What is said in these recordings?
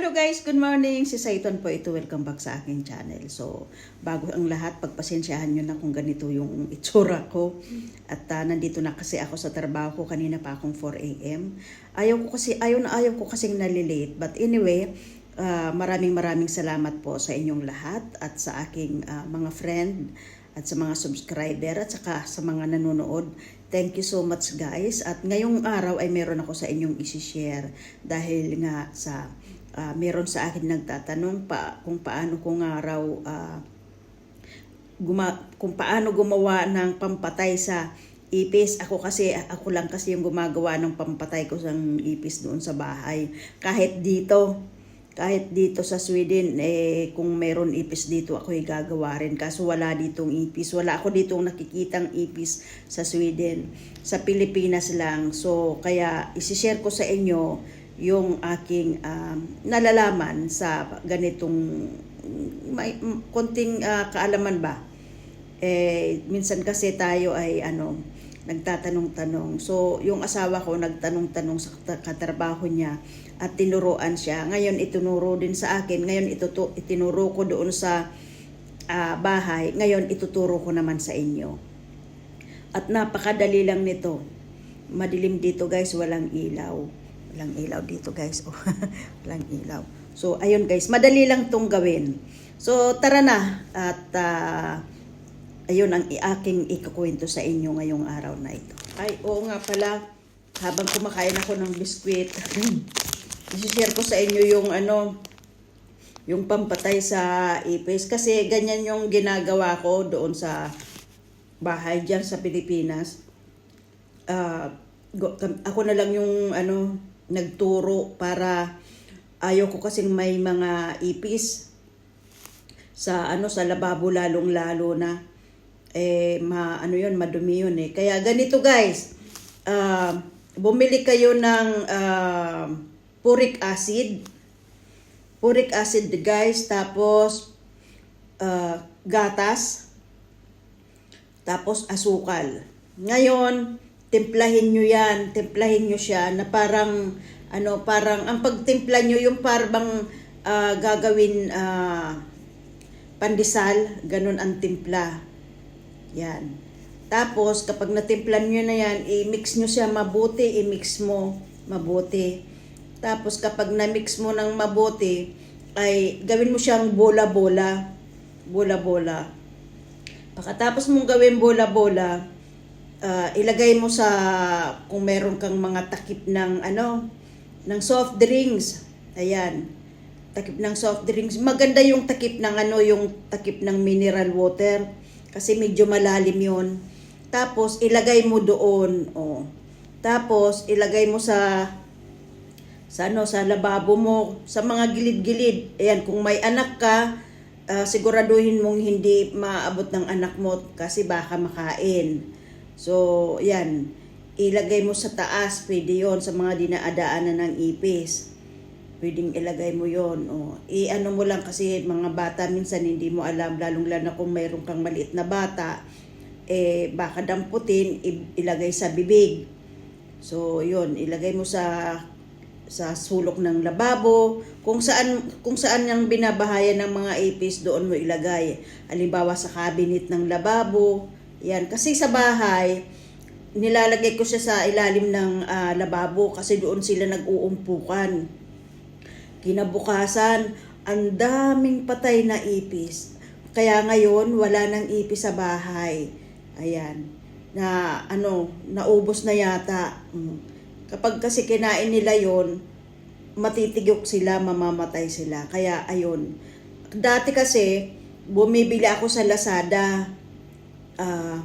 Hello guys, good morning. Si Saiton po ito. Welcome back sa aking channel. So, bago ang lahat, pagpasensyahan nyo na kung ganito yung itsura ko. At ah, nandito na kasi ako sa trabaho ko. Kanina pa akong 4 a.m. Ayaw ko kasi, ayaw na ayaw ko kasing nalilate. But anyway, ah, maraming maraming salamat po sa inyong lahat at sa aking ah, mga friend at sa mga subscriber at saka sa mga nanonood. Thank you so much guys. At ngayong araw ay meron ako sa inyong isi-share dahil nga sa ah, meron sa akin nagtatanong pa kung paano ko nga raw ah, guma- kung paano gumawa ng pampatay sa ipis. Ako kasi, ako lang kasi yung gumagawa ng pampatay ko sa ipis doon sa bahay. Kahit dito, kahit dito sa Sweden, eh, kung meron ipis dito, ako yung gagawa rin. Kaso wala ditong ipis. Wala ako ditong nakikitang ipis sa Sweden. Sa Pilipinas lang. So, kaya isishare ko sa inyo yung aking um, nalalaman sa ganitong may, konting ah, kaalaman ba eh minsan kasi tayo ay ano nagtatanong-tanong. So, yung asawa ko nagtanong-tanong sa kat- katrabaho niya at tinuruan siya. Ngayon itunuro din sa akin. Ngayon itutu- itinuro ko doon sa ah, bahay. Ngayon ituturo ko naman sa inyo. At napakadali lang nito. Madilim dito guys, walang ilaw. Walang ilaw dito guys. Oh, walang ilaw. So, ayun guys, madali lang tong gawin. So, tara na. At ah, ayun ang aking ikukwento sa inyo ngayong araw na ito. Ay, oo nga pala. Habang kumakain ako ng biskwit, isishare ko sa inyo yung ano, yung pampatay sa ipis. Kasi ganyan yung ginagawa ko doon sa bahay dyan sa Pilipinas. Kam- ako na lang yung ano, nagturo para ayaw ko kasing may mga ipis sa ano sa lababo lalong lalo na eh ma ano yun madumi yun eh. Kaya ganito guys ah, bumili kayo ng ah, puric acid. Puric acid guys tapos ah, gatas. Tapos asukal. Ngayon timplahin nyo yan timplahin nyo siya na parang ano parang ang pagtimpla nyo yung parang ah, gagawin ah, pandesal, ganun ang timpla. Yan. Tapos, kapag natimplan nyo na yan, i-mix nyo siya mabuti, i-mix mo mabuti. Tapos, kapag na-mix mo ng mabuti, ay gawin mo siyang bola-bola. Bola-bola. Pagkatapos mong gawin bola-bola, ah, ilagay mo sa, kung meron kang mga takip ng, ano, ng soft drinks. Ayan takip ng soft drinks. Maganda yung takip ng ano, yung takip ng mineral water kasi medyo malalim 'yon. Tapos ilagay mo doon, oh. Tapos ilagay mo sa sa ano, sa lababo mo, sa mga gilid-gilid. Ayan, kung may anak ka, ah, siguraduhin mong hindi maabot ng anak mo kasi baka makain. So, yan. Ilagay mo sa taas, pwede yon sa mga dinaadaanan ng ipis pwedeng ilagay mo yon o i-ano mo lang kasi mga bata minsan hindi mo alam lalong lalo na kung mayroon kang maliit na bata eh baka damputin ilagay sa bibig. So yon ilagay mo sa sa sulok ng lababo. Kung saan kung saan yung binabahayan ng mga ipis doon mo ilagay. Halimbawa sa cabinet ng lababo yan kasi sa bahay nilalagay ko siya sa ilalim ng ah, lababo kasi doon sila nag-uumpukan Kinabukasan, ang daming patay na ipis. Kaya ngayon, wala nang ipis sa bahay. Ayan. Na ano, naubos na yata. Mm. Kapag kasi kinain nila yon matitigyok sila, mamamatay sila. Kaya ayun. Dati kasi, bumibili ako sa Lazada. Ah,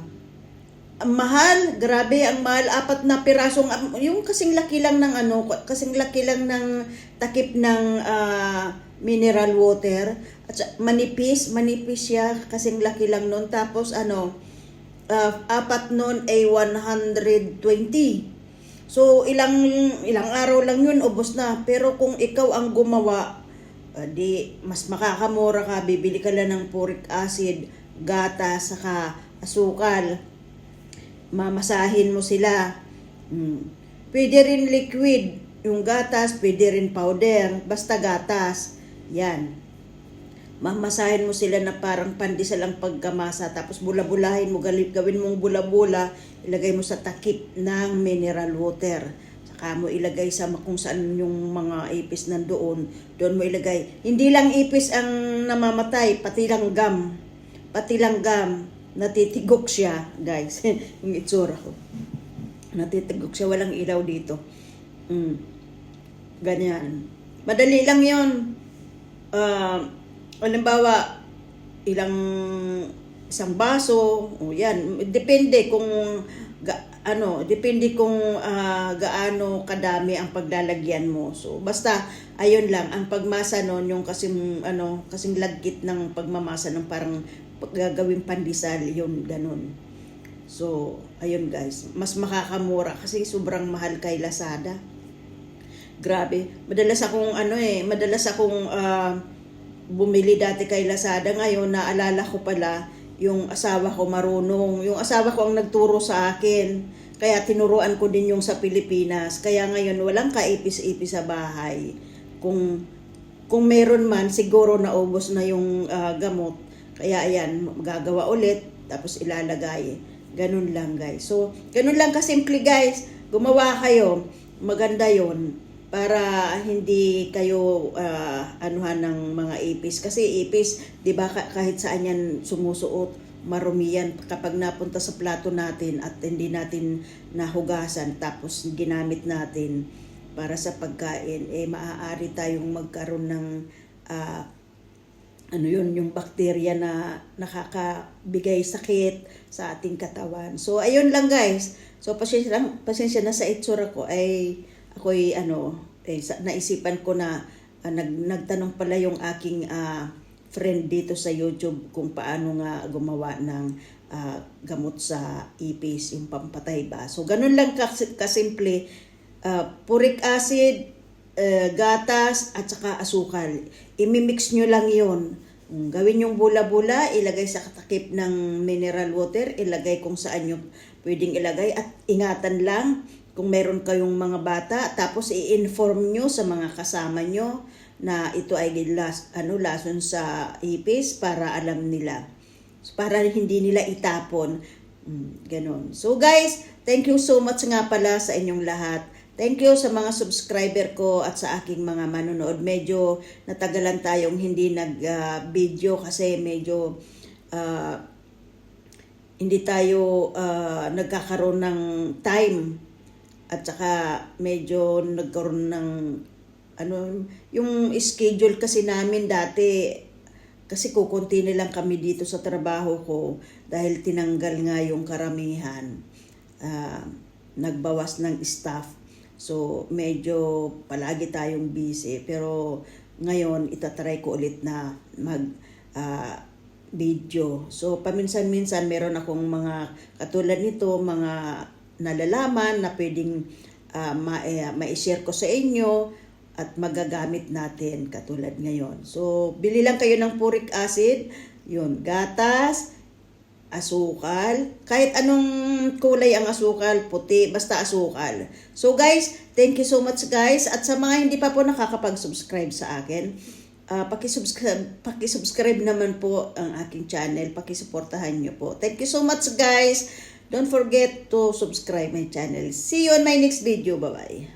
ang mahal, grabe ang mahal, apat na pirasong, yung kasing laki lang ng ano, kasing laki lang ng takip ng ah, mineral water, at manipis, manipis siya, kasing laki lang nun, tapos ano, ah, apat nun ay 120. So, ilang, ilang araw lang yun, ubos na. Pero kung ikaw ang gumawa, ah, di, mas makakamura ka, bibili ka lang ng puric acid, gata, saka asukal mamasahin mo sila. Mm. Pwede rin liquid. yung gatas, pwede rin powder. Basta gatas. Yan. Mamasahin mo sila na parang pandesal ang pagkamasa. Tapos bula-bulahin mo, gali- gawin mong bula-bula. Ilagay mo sa takip ng mineral water. Saka mo ilagay sa kung saan yung mga ipis nandoon. Doon mo ilagay. Hindi lang ipis ang namamatay, pati langgam. Pati langgam. Natitigok siya, guys. yung itsura ko. Natitigok siya, walang ilaw dito. Mm. Ganyan. Madali lang yon. Uh, halimbawa, ilang isang baso, o yan, depende kung ano, depende kung ah, gaano kadami ang paglalagyan mo. So basta ayun lang ang pagmasa noon yung kasing ano, kasing lagkit ng pagmamasa ng parang gagawing pandesal yun ganun. So, ayun guys, mas makakamura kasi sobrang mahal kay Lazada. Grabe, madalas akong ano eh, madalas akong ah, bumili dati kay Lazada. Ngayon, naalala ko pala, yung asawa ko marunong. Yung asawa ko ang nagturo sa akin. Kaya tinuruan ko din yung sa Pilipinas. Kaya ngayon, walang kaipis-ipis sa bahay. Kung kung meron man, siguro naubos na yung ah, gamot. Kaya ayan, gagawa ulit, tapos ilalagay. Ganun lang guys. So, ganun lang kasimple guys. Gumawa kayo. Maganda yon para hindi kayo ah, anuhan ng mga ipis. Kasi ipis, di ba ka- kahit saan yan sumusuot, marumi yan kapag napunta sa plato natin at hindi natin nahugasan tapos ginamit natin para sa pagkain, eh maaari tayong magkaroon ng ah, ano yun, yung bakterya na nakakabigay sakit sa ating katawan. So, ayun lang guys. So, pasensya, lang, pasensya na sa itsura ko ay ako'y ano, eh, naisipan ko na ah, nag, nagtanong pala yung aking ah, friend dito sa YouTube kung paano nga gumawa ng ah, gamot sa ipis, yung pampatay ba. So, ganun lang kas- kasimple. Ah, puric acid, eh, gatas, at saka asukal. Imimix nyo lang yon. Gawin yung bula-bula, ilagay sa katakip ng mineral water, ilagay kung saan nyo pwedeng ilagay at ingatan lang kung meron kayong mga bata, tapos i-inform nyo sa mga kasama nyo na ito ay las, ano, lason sa ipis para alam nila. Para hindi nila itapon. Mm, ganun. So guys, thank you so much nga pala sa inyong lahat. Thank you sa mga subscriber ko at sa aking mga manonood. Medyo natagalan tayong hindi nag-video kasi medyo ah, hindi tayo ah, nagkakaroon ng time at saka medyo nagkaroon ng ano yung schedule kasi namin dati kasi kukunti na lang kami dito sa trabaho ko dahil tinanggal nga yung karamihan. Ah, nagbawas ng staff. So medyo palagi tayong busy. Pero ngayon itatry ko ulit na mag ah, video. So, paminsan-minsan meron akong mga katulad nito, mga nalalaman na pwedeng ah, ma- eh, ma-share ko sa inyo at magagamit natin katulad ngayon. So, bili lang kayo ng puric acid, yun, gatas, asukal, kahit anong kulay ang asukal, puti, basta asukal. So guys, thank you so much guys. At sa mga hindi pa po nakakapag-subscribe sa akin, ah paki-subscribe, paki-subscribe naman po ang aking channel, paki-suportahan niyo po. Thank you so much guys. Don't forget to subscribe my channel. See you on my next video. Bye-bye.